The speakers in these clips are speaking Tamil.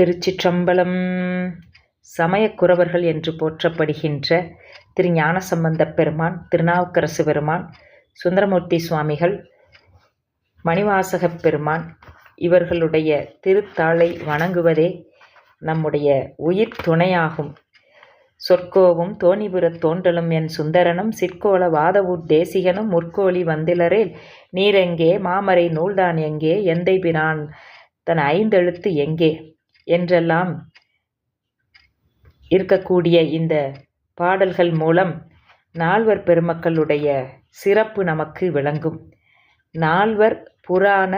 திருச்சிற்றம்பலம். சமயக்குரவர்கள் என்று போற்றப்படுகின்ற திரு ஞானசம்பந்தப் பெருமான் திருநாவுக்கரசு பெருமான் சுந்தரமூர்த்தி சுவாமிகள் மணிவாசகப் பெருமான் இவர்களுடைய திருத்தாளை வணங்குவதே நம்முடைய உயிர் துணையாகும். சொற்கோவும் தோணிபுரத் தோன்றலும் என் சுந்தரனும் சிற்கோல வாதவூர் தேசிகனும் முற்கோழி வந்திலரேல் நீரெங்கே மாமரை நூல்தான் எங்கே எந்தை பிரான் தன் ஐந்தெழுத்து எங்கே? என்றெல்லாம் இருக்கக்கூடிய இந்த பாடல்கள் மூலம் நால்வர் பெருமக்களுடைய சிறப்பு நமக்கு விளங்கும். நால்வர் புராண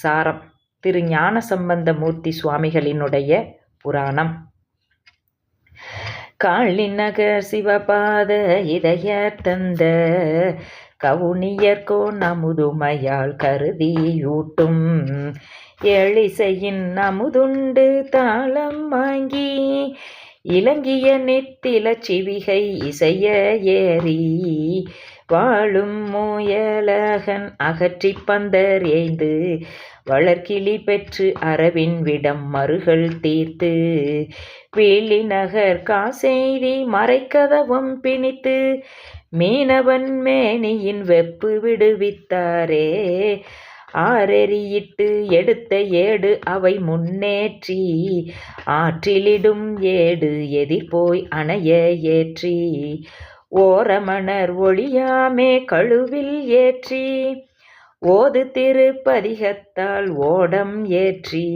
சாரம் திரு ஞானசம்பந்த மூர்த்தி சுவாமிகளினுடைய புராணம். காளிநகர் சிவபாத இதய தந்த கவுனியர்கோ நமுதுமையால் கருதியூட்டும். எழிசையின் அமுதுண்டு தாளம் வாங்கி இலங்கிய நெத்தில சிவிகை இசைய ஏறி வாழும் முயலகன் அகற்றி பந்தர் ஏய்ந்து வளர்கிளி பெற்று அரவின் விடம் மறுகள் தீர்த்து வேலி நகர் காசெய்தி மறைக்கதவம் பிணித்து மீனவன் மேனியின் வெப்பு விடுவித்தாரே ஆரெறியிட்டு எடுத்த ஏடு அவை முன்னேற்றி ஆற்றிலிடும் ஏடு எதிர்போய் அணைய ஏற்றி. ஓரமணர் ஒளியாமே கழுவில் ஏற்றி ஓது திருப்பதிகத்தால் ஓடம் ஏற்றி.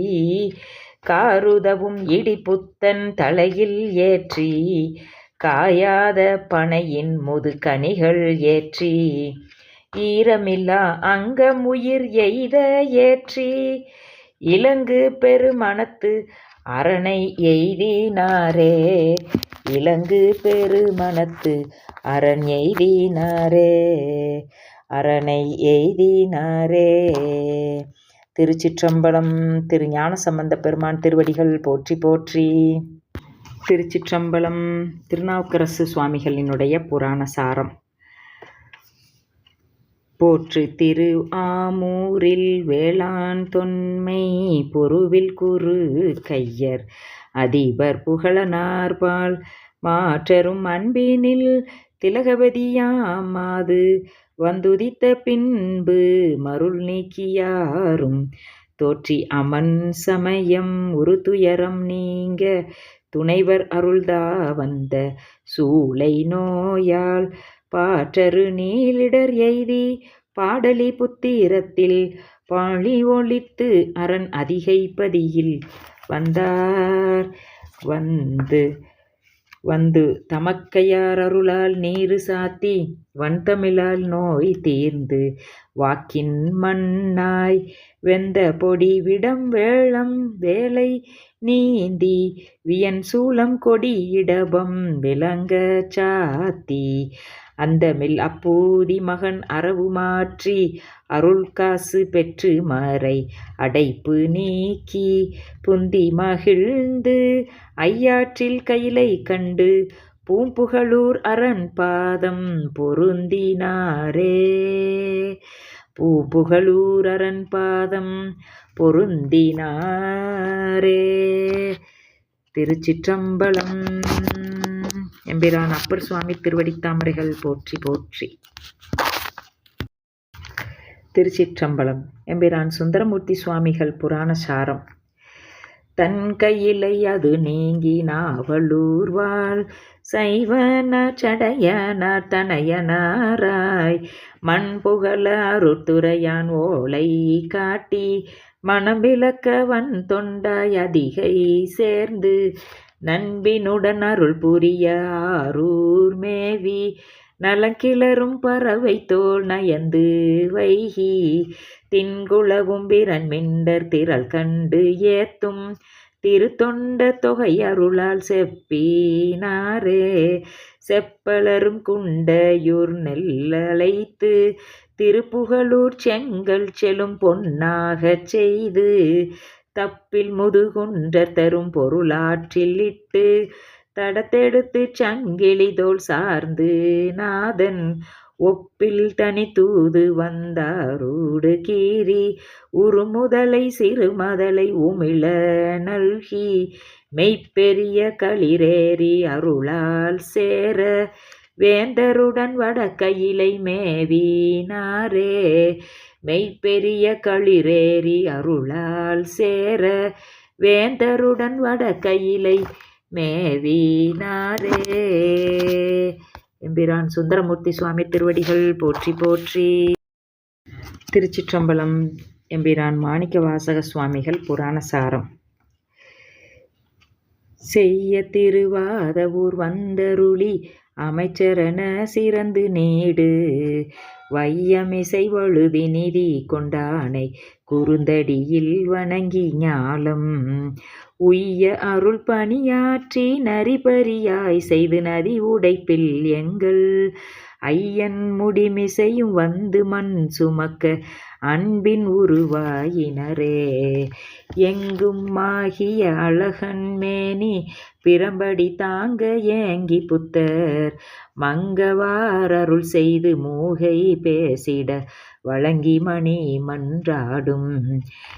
காருதவும் இடிபுத்தன் தலையில் ஏற்றி காயாத பனையின் முதுகனிகள் ஏற்றி. ஈரமில்லா அங்கம் உயிர் எய்த ஏற்றி இலங்கு பெருமணத்து அரணை எய்தினாரே. இலங்கு பெருமணத்து அரண் எய்தினாரே. அரணை எய்தினாரே. திருச்சிற்றம்பலம் திரு ஞானசம்பந்த பெருமான் திருவடிகள் போற்றி போற்றி. திருச்சிற்றம்பலம் திருநாவுக்கரசு சுவாமிகளினுடைய புராண சாரம். போற்று திரு ஆமூரில் வேளாண் தொன்மை பொருவில் குறு கையர். அதிபர் புகழனார்பால் மாற்றரும் அன்பினில் திலகபதியாமாது வந்துதித்த பின்பு மருள் நீக்கியாரும். தோற்றி அமன் சமயம் ஒரு துயரம் நீங்க துணைவர் அருள்தா வந்த சூளை நோயால் பாற்றரு நீலிடர் எய்தி பாடலி புத்திரத்தில் பாழி ஒழித்து அரண் அதிகைப்பதியில் வந்தார். வந்து வந்து தமக்கையார் அருளால் நீரு சாத்தி வன்தமிழால் நோய் தீர்ந்து வாக்கின் மண்ணாய் வெந்த பொடி விடம் வேளம் வேலை நீந்தி வியன் சூளம் கொடி இடபம் விளங்க சாத்தி அந்தமில் அப்பூதி மகன் அரவு மாற்றி அருள் காசு பெற்று மறை. அடைப்பு நீக்கி புந்தி மகிழ்ந்து ஐயாற்றில் கையிலை கண்டு பூம்புகழூர் அரண் பாதம் பொருந்தினாரே. பூம்புகழூர் அரண் பாதம் பொருந்தினாரே. திருச்சிற்றம்பலம் எம்பிரான் அப்பர் சுவாமி திருவடித்தாமரைகள் போற்றி போற்றி. திருச்சிற்றம்பலம். எம்பிரான் சுந்தரமூர்த்தி சுவாமிகள் புராண சாரம். தன் கையிலை அது நீங்கி நாவலூர்வாள் சைவனார் சடையனார் தனையனாராய் மண் புகழ அருத்துறையான் ஓலை காட்டி மனம் விளக்கவன் தொண்டாய் அதிகை சேர்ந்து நண்பினுடன் அருள் புரிய ஆரூர் மேவி. நலங்கிளரும் பறவை தோல் நயந்து வைகி. தின்குளவும் பிறன் மிண்டர் திரள் கண்டு ஏத்தும். திருத்தொண்ட தொகை அருளால் செப்பினாரே. செப்பலரும் குண்டையூர் நெல்லழைத்து. திருப்புகழூர் செங்கல் செலும் பொன்னாகச் செய்து. தப்பில் முதுகுன்றர் தரும் பொருளாற்றில் இட்டு தடத்தெடுத்து சங்கிலி தோல் சார்ந்து நாதன் ஒப்பில் தனி தூது வந்தாரூடு கீறி உருமுதலை சிறுமதலை உமிழ நல்கி மெய்ப்பெரிய களிரேறி அருளால் சேர வேந்தருடன் வடக்கையிலை மேவினாரே மெய்ப்பெரிய களிரேறி அருளால் சேர வேந்தருடன் வடக்கையிலை மேவினாரே. எம்பிரான் சுந்தரமூர்த்தி சுவாமி திருவடிகள் போற்றி போற்றி. திருச்சிற்றம்பலம் எம்பிரான் மாணிக்க வாசக சுவாமிகள் புராணசாரம். செய்ய திருவாத ஊர் வந்தருளி அமைச்சரன சிறந்து நீடு. வையமிசை வழுதி நிதி கொண்டானை குறுந்தடியில் வணங்கி ஞாலம். உய்ய அருள் பணியாற்றி நரிபரியாய் செய்து நதி உடைப்பில் எங்கள். ஐயன் முடிமிசையும் வந்து மண் சுமக்க அன்பின் உருவாயினரே. எங்கும் ஆகிய அழகன் மேனி பிறம்படி தாங்க ஏங்கி புத்தர். மங்கவார் அருள் செய்து மூகை பேசிட வழங்கி மணி மன்றாடும்.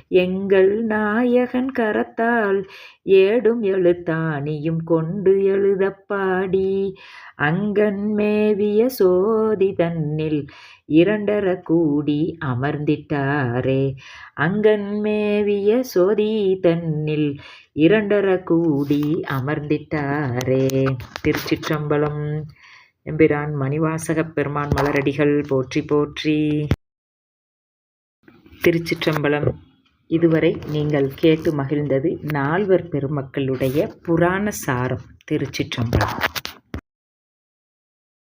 எங்கள் நாயகன் கரத்தால் ஏடும் எழுத்தாணியும் கொண்டு எழுதப்பாடி அங்கன் மேவிய சோதி தன்னில் இரண்டர கூடி அமர்ந்திட்டாரே. அங்கன் மேவிய சோதி தன்னில் இரண்டர கூடி அமர்ந்திட்டாரே. திருச்சிற்றம்பலம் எம்பிரான் மணிவாசகப் பெருமான் மலரடிகள் போற்றி போற்றி. திருச்சிற்றம்பலம் இதுவரை நீங்கள் கேட்டு மகிழ்ந்தது நால்வர் பெருமக்களுடைய புராண சாரம் திருச்சிற்றம்பலம்.